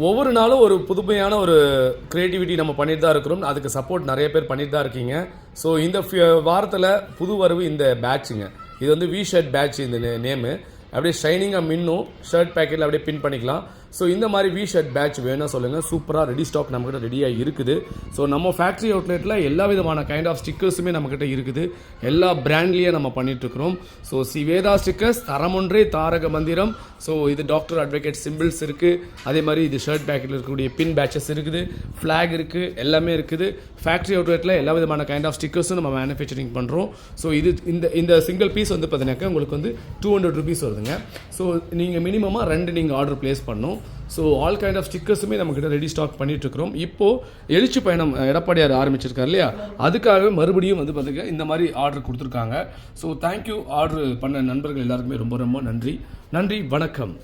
ஒவ்வொரு நாளும் ஒரு புதுமையான ஒரு க்ரியேட்டிவிட்டி நம்ம பண்ணிட்டு தான் இருக்கிறோம். அதுக்கு சப்போர்ட் நிறைய பேர் பண்ணிட்டு தான் இருக்கீங்க. ஸோ இந்த வாரத்தில் புது வரவு இந்த பேட்சுங்க இது வந்து வி ஷர்ட் பேட்ச் இந்த நேமு அப்படியே ஷைனிங்காக மின்னும். ஷர்ட் பேக்கெட்டில் அப்படியே பின் பண்ணிக்கலாம். ஸோ இந்த மாதிரி வி ஷர்ட் பேட்ச் வேணும் சொல்லுங்கள் சூப்பராக ரெடி ஸ்டாக் நம்மக்கிட்ட ரெடியாக இருக்குது. ஸோ நம்ம ஃபேக்ட்ரி அவுட்லெட்டில் எல்லா விதமான கைண்ட் ஆஃப் ஸ்டிக்கர்ஸுமே நம்மக்கிட்ட இருக்குது. எல்லா பிராண்ட்லேயே நம்ம பண்ணிகிட்ருக்குறோம் ஸோ சி வேதா ஸ்டிக்கர்ஸ் தரமொன்றே தாரக மந்திரம். ஸோ இது டாக்டர் அட்வொகேட் சிம்பிள்ஸ் இருக்குது அதே மாதிரி இது ஷர்ட் பேக்கெட்டில் இருக்கக்கூடிய பின் பேட்சஸ் இருக்குது. ஃப்ளாக் இருக்குது எல்லாமே இருக்குது. ஃபேக்ட்ரி அவுட்லெட்டில் எல்லா விதமான கைண்ட் ஆஃப் ஸ்டிக்கர்ஸும் நம்ம மேனுஃபேக்சரிங் பண்ணுறோம் ஸோ இது இந்த இந்த சிங்கிள் பீஸ் வந்து பார்த்தீங்கன்னாக்கா உங்களுக்கு வந்து டூ ஹண்ட்ரட் ருபீஸ் வருதுங்க. ஸோ நீங்கள் மினிமமாக ரெண்டு நீங்கள் ஆர்டர் ப்ளேஸ் பண்ணணும். ஸோ ஆல் கைண்ட் ஆஃப் ஸ்டிக்கர்ஸுமே நம்மக்கிட்ட ரெடி ஸ்டாக் பண்ணிட்டு இருக்கிறோம் இப்போது எழுச்சி பயணம் எடப்பாடியார் ஆரம்பிச்சிருக்காரு இல்லையா? அதுக்காகவே மறுபடியும் வந்து பார்த்தீங்கன்னா இந்த மாதிரி ஆர்டர் கொடுத்துருக்காங்க. ஸோ தேங்க்யூ ஆர்டர் பண்ண நண்பர்கள் எல்லாருக்குமே ரொம்ப ரொம்ப நன்றி. நன்றி வணக்கம்.